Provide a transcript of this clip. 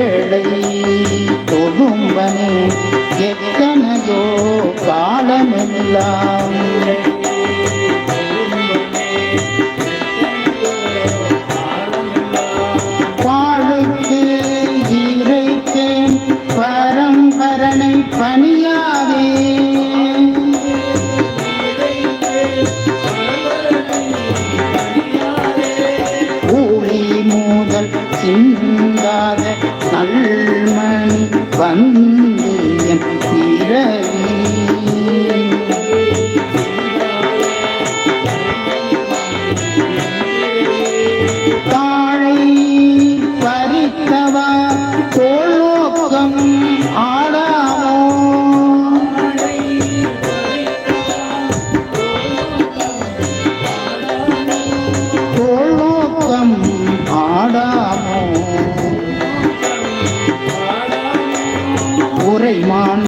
ஏழை தொழும்பனே எத்தனையோ காலமெல்லாம். பாழுக்கு இறைத்தேன் பரம்பரனை பணியாதே. சிந்தாத கல்மணி வந்து என் இரவி. தாழை பறித்தவா தோலோக்கம் ஆடாமோ? தோலோக்கம் உரைமான்